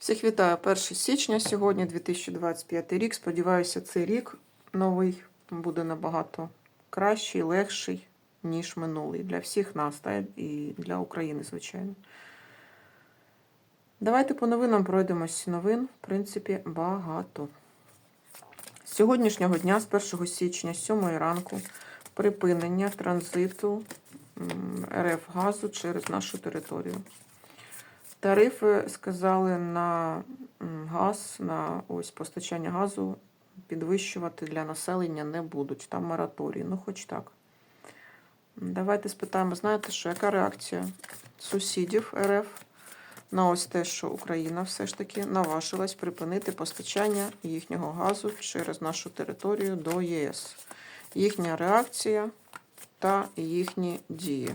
Всіх вітаю 1 січня сьогодні, 2025 рік. Сподіваюся, цей рік новий буде набагато кращий, легший, ніж минулий. Для всіх нас та і для України, звичайно. Давайте по новинам пройдемось. Новин, в принципі, багато. З сьогоднішнього дня, з 1 січня, з 7 ранку, припинення транзиту РФ газу через нашу територію. Тарифи сказали на газ, на ось постачання газу підвищувати для населення не будуть. Там мораторій, ну хоч так. Давайте спитаємо, знаєте що, яка реакція сусідів РФ на ось те, що Україна все ж таки наважилась припинити постачання їхнього газу через нашу територію до ЄС. Їхня реакція та їхні дії.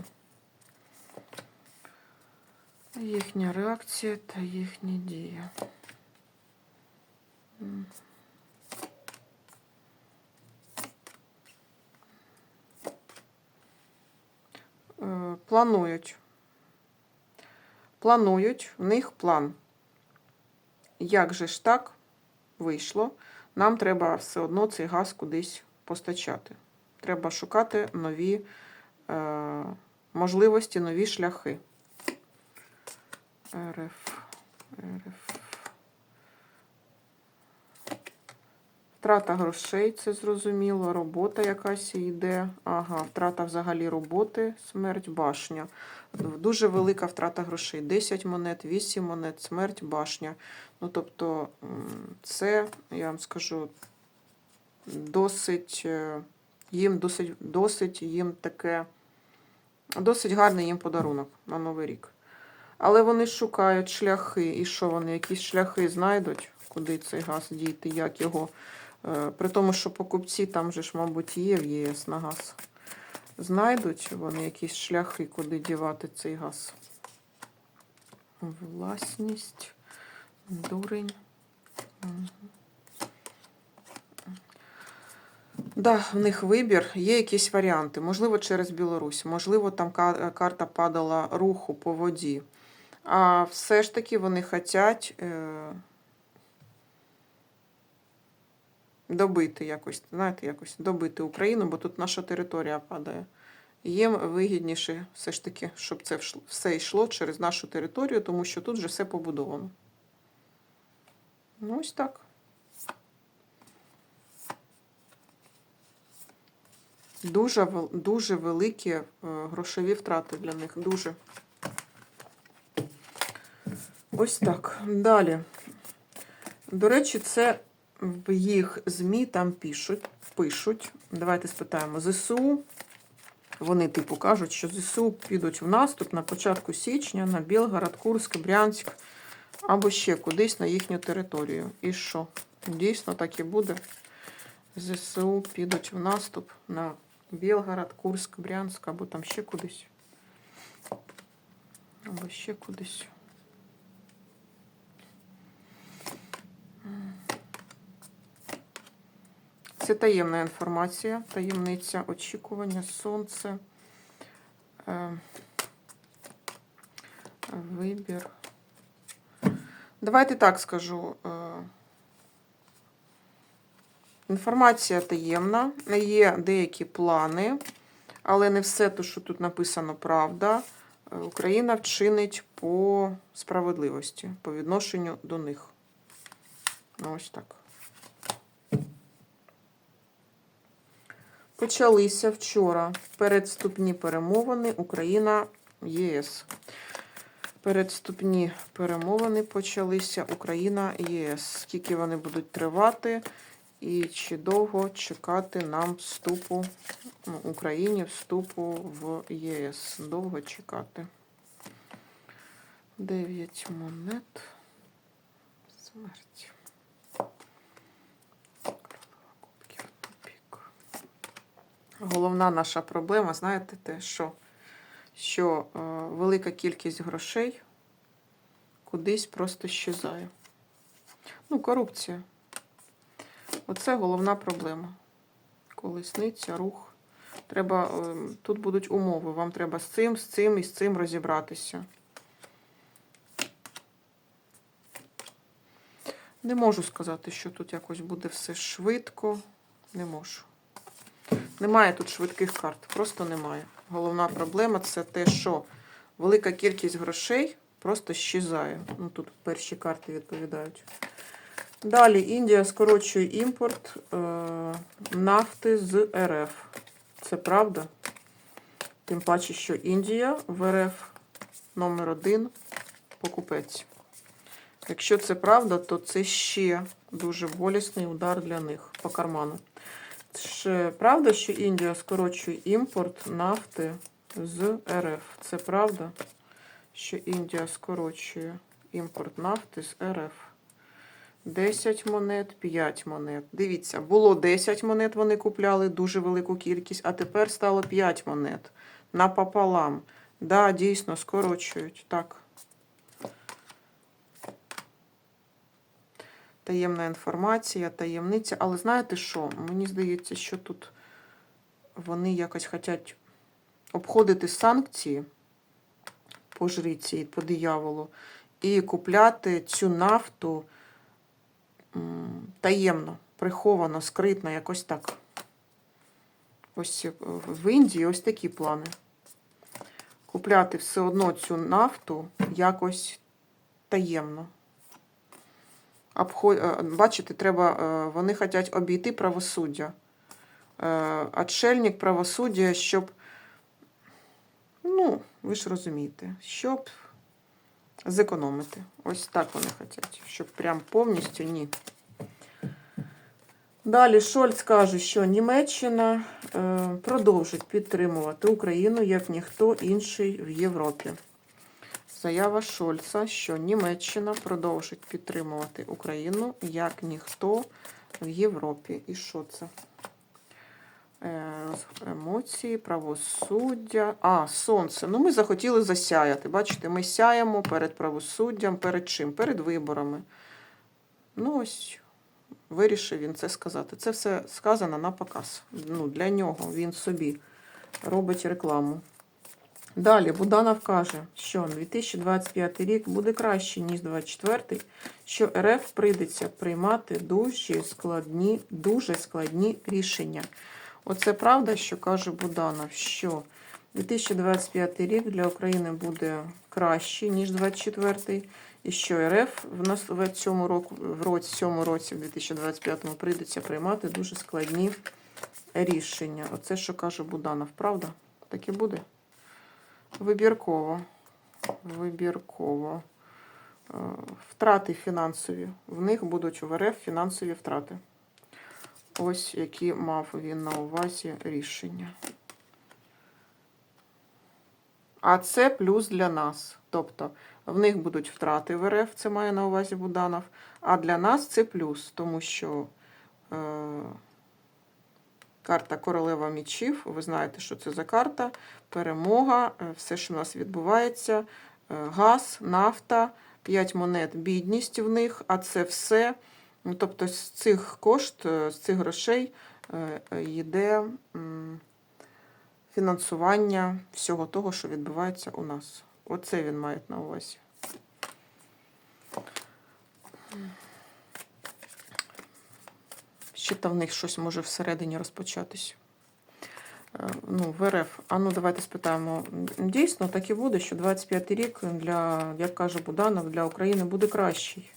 Їхня реакція та їхні дії. Е, Планують. Планують, в них план. Як же ж так вийшло? Нам треба все одно цей газ кудись постачати. Треба шукати нові е, можливості, нові шляхи. РФ. РФ. Втрата грошей, це зрозуміло. Робота якась йде. Ага, втрата взагалі роботи, смерть, башня. Дуже велика втрата грошей. 10 монет, 8 монет, смерть, башня. Ну, тобто, це, я вам скажу, досить е, їм досить, досить їм таке, досить гарний їм подарунок на Новий рік. Але вони шукають шляхи. І що вони? Якісь шляхи знайдуть, куди цей газ дійти, як його. Е, При тому, що покупці там же ж, мабуть, є в ЄС на газ. Знайдуть вони якісь шляхи, куди дівати цей газ. Власність, дурень. Да, в них вибір, є якісь варіанти. Можливо, через Білорусь, можливо, там карта падала руху по воді. А все ж таки вони хочуть е, добити якось, знаєте, якось добити Україну, бо тут наша територія падає. Їм вигідніше все ж таки, щоб це все йшло через нашу територію, тому що тут вже все побудовано. Ну, ось так. Дуже, дуже великі е, грошові втрати для них. Дуже. Ось так. Далі. До речі, це в їх ЗМІ там пишуть. пишуть. Давайте спитаємо. ЗСУ. Вони, типу, кажуть, що ЗСУ підуть в наступ на початку січня на Білгород, Курськ, Брянськ або ще кудись на їхню територію. І що? Дійсно так і буде. ЗСУ підуть в наступ на Білгород, Курськ, Брянськ або там ще кудись. Або ще кудись. Це таємна інформація, таємниця очікування, сонце, е, вибір. Давайте так скажу. е, Інформація таємна, є деякі плани, але не все те, що тут написано, правда. Е, Україна вчинить по справедливості, по відношенню до них. Ну, ось так. Почалися вчора передступні перемовини Україна ЄС. Передступні перемовини почалися Україна ЄС. Скільки вони будуть тривати, і чи довго чекати нам вступу ну, Україні вступу в ЄС? Довго чекати. Дев'ять монет. Смерть. Королева кубків, тупік. Головна наша проблема, знаєте, те, що, що е, велика кількість грошей кудись просто щезає. Ну, корупція. Оце головна проблема. Колесниця, рух. Треба, е, тут будуть умови. Вам треба з цим, з цим і з цим розібратися. Не можу сказати, що тут якось буде все швидко. Не можу. Немає тут швидких карт, просто немає. Головна проблема це те, що велика кількість грошей просто щезає. Ну, тут перші карти відповідають. Далі Індія скорочує імпорт е, нафти з РФ. Це правда? Тим паче, що Індія в РФ номер один покупець. Якщо це правда, то це ще дуже болісний удар для них по карману. Чи правда, що Індія скорочує імпорт нафти з РФ? Це правда, що Індія скорочує імпорт нафти з РФ? 10 монет, 5 монет. Дивіться, було 10 монет, вони купляли дуже велику кількість, а тепер стало 5 монет. Напополам. Да, дійсно, скорочують. Так. Таємна інформація, таємниця. Але знаєте що? Мені здається, що тут вони якось хочуть обходити санкції по жриці і по дияволу і купляти цю нафту таємно, приховано, скритно, якось так. Ось е, в Індії ось такі плани. Купляти все одно цю нафту якось таємно. Е, Бачите, треба, е, вони хочуть обійти правосуддя. Е, Отшельник правосуддя, щоб, ну, ви ж розумієте, щоб зекономити. Ось так вони хочуть, щоб прям повністю ні. Далі Шольц каже, що Німеччина продовжить підтримувати Україну як ніхто інший в Європі. Заява Шольца, що Німеччина продовжить підтримувати Україну як ніхто в Європі. І що це? Е, Емоції, правосуддя. А, сонце. Ну, ми захотіли засяяти. Бачите, ми сяємо перед правосуддям, перед чим? Перед виборами. Ну, ось, вирішив він це сказати. Це все сказано на показ. Ну, для нього він собі робить рекламу. Далі Буданов каже, що 2025 рік буде краще, ніж 2024, що РФ прийдеться приймати дуже складні, дуже складні рішення. Оце правда, що каже Буданов, що 2025 рік для України буде кращий, ніж 2024, і що РФ в нас в цьому року, в році, в цьому році, в 2025 прийдеться приймати дуже складні рішення. Оце, що каже Буданов, правда? Так і буде? Вибірково. Вибірково. Е, Втрати фінансові. В них будуть в РФ фінансові втрати. Ось які мав він на увазі рішення. А це плюс для нас. Тобто в них будуть втрати в РФ, це має на увазі Буданов. А для нас це плюс, тому що е, карта Королева Мічів, ви знаєте, що це за карта, перемога, е, все, що в нас відбувається, е, газ, нафта, 5 монет, бідність в них, а це все. Ну, тобто з цих кошт, е, з цих грошей йде фінансування всього того, що відбувається у нас. Оце він має на увазі. Ще там в них щось може всередині розпочатись. Е, Ну, в РФ. А ну давайте спитаємо. Дійсно, так і буде, що 25 й рік для, як каже Буданов, для України буде кращий,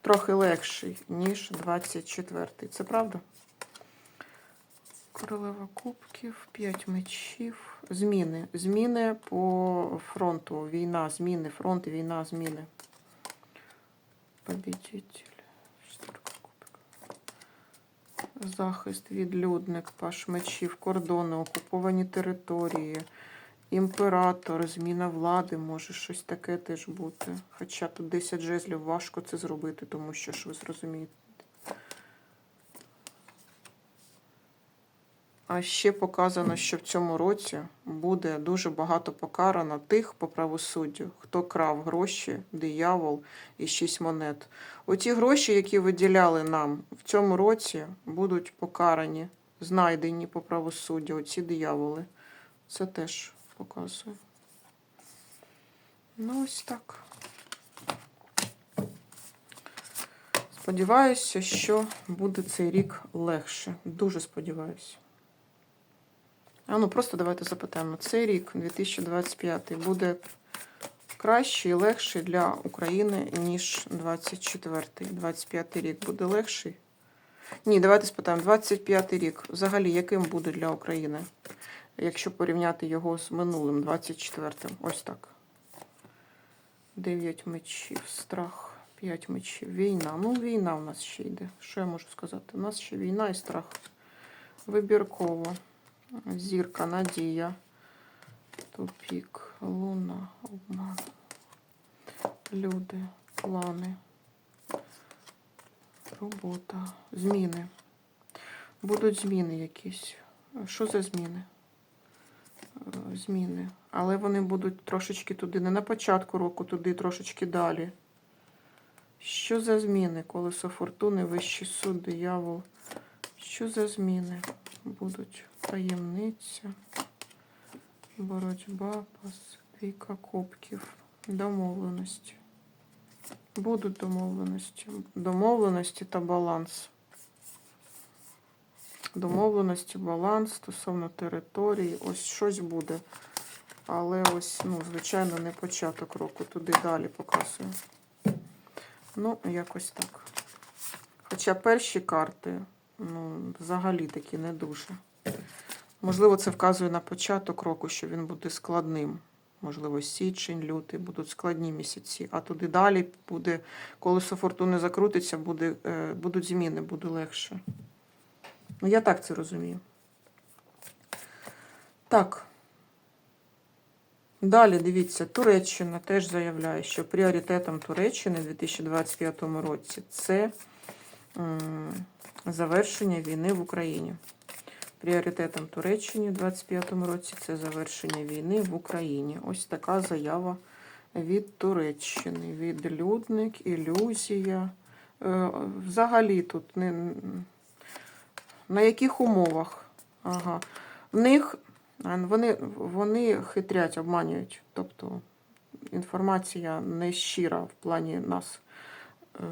трохи легший, ніж 24-й. Це правда? Королева кубків, 5 мечів. Зміни. Зміни по фронту. Війна, зміни, фронт, війна, зміни. Побідитель. Шестерка кубків. Захист, відлюдник, паш мечів, кордони, окуповані території, імператор, зміна влади, може щось таке теж бути. Хоча тут 10 жезлів важко це зробити, тому що ж ви зрозумієте. А ще показано, що в цьому році буде дуже багато покарано тих по правосуддю, хто крав гроші, диявол і шість монет. Оті гроші, які виділяли нам в цьому році, будуть покарані, знайдені по правосуддю, оці дияволи. Це теж показує. Ну, ось так. Сподіваюся, що буде цей рік легше. Дуже сподіваюся. А ну просто давайте запитаємо. Цей рік, 2025, буде кращий і легший для України, ніж 24-й. 25 рік буде легший. Ні, давайте спитаємо. 25 рік взагалі яким буде для України, якщо порівняти його з минулим, 24-м? Ось так. 9 мечів, страх, 5 мечів, війна. Ну, війна в нас ще йде. Що я можу сказати? У нас ще війна і страх. Вибірково. Зірка, надія. Тупік, луна, обман. Люди, плани. Робота. Зміни. Будуть зміни якісь. Що за зміни? Е, Зміни. Але вони будуть трошечки туди, не на початку року, туди трошечки далі. Що за зміни? Колесо фортуни, вищий суд, диявол. Що за зміни будуть? Таємниця, боротьба, двійка кубків, домовленості. Будуть домовленості. Домовленості та баланс. Домовленості, баланс стосовно території. Ось щось буде. Але ось, ну, звичайно, не початок року. Туди далі показую. Ну, якось так. Хоча перші карти, ну, взагалі такі не дуже. Можливо, це вказує на початок року, що він буде складним. Можливо, січень, лютий будуть складні місяці. А туди далі буде, колесо фортуни закрутиться, буде, е, будуть зміни, буде легше. Ну, я так це розумію. Так. Далі дивіться, Туреччина теж заявляє, що пріоритетом Туреччини у 2025 році це завершення війни в Україні. Пріоритетом Туреччини у 2025 році це завершення війни в Україні. Ось така заява від Туреччини. Відлюдник, ілюзія. Е, Взагалі тут не на яких умовах? Ага. В них вони, вони хитрять, обманюють. Тобто інформація не щира в плані нас. Е,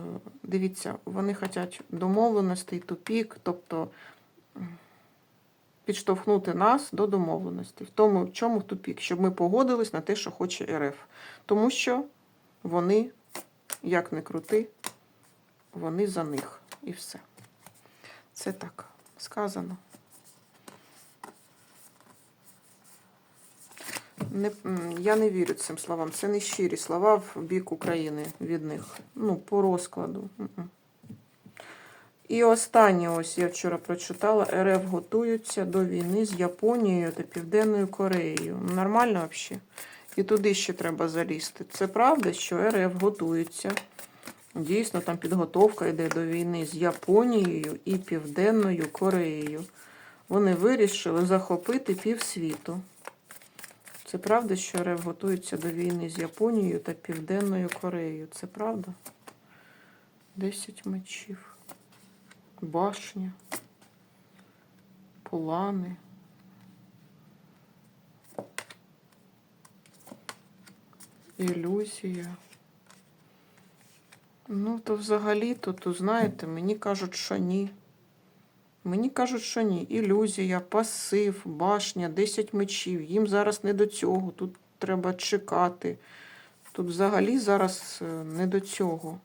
Дивіться, вони хочуть домовленостей, тупік, тобто підштовхнути нас до домовленостей. В тому, в чому тупік, щоб ми погодились на те, що хоче РФ. Тому що вони, як не крути, вони за них. І все. Це так сказано. Не, я не вірю цим словам. Це не щирі слова в бік України від них. Ну, по розкладу. І останнє, ось я вчора прочитала, РФ готуються до війни з Японією та Південною Кореєю. Нормально взагалі? І туди ще треба залізти. Це правда, що РФ готується. Дійсно, там підготовка йде до війни з Японією і Південною Кореєю. Вони вирішили захопити півсвіту. Це правда, що РФ готується до війни з Японією та Південною Кореєю. Це правда? Десять мечів. Башня. Плани. Ілюзія. Ну, то взагалі-то, то знаєте, мені кажуть, що ні. Мені кажуть, що ні. Ілюзія, пасив, башня, 10 мечів. Їм зараз не до цього. Тут треба чекати. Тут взагалі зараз е, не до цього.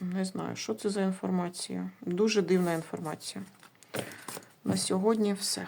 Не знаю, що це за інформація. Дуже дивна інформація. На сьогодні все.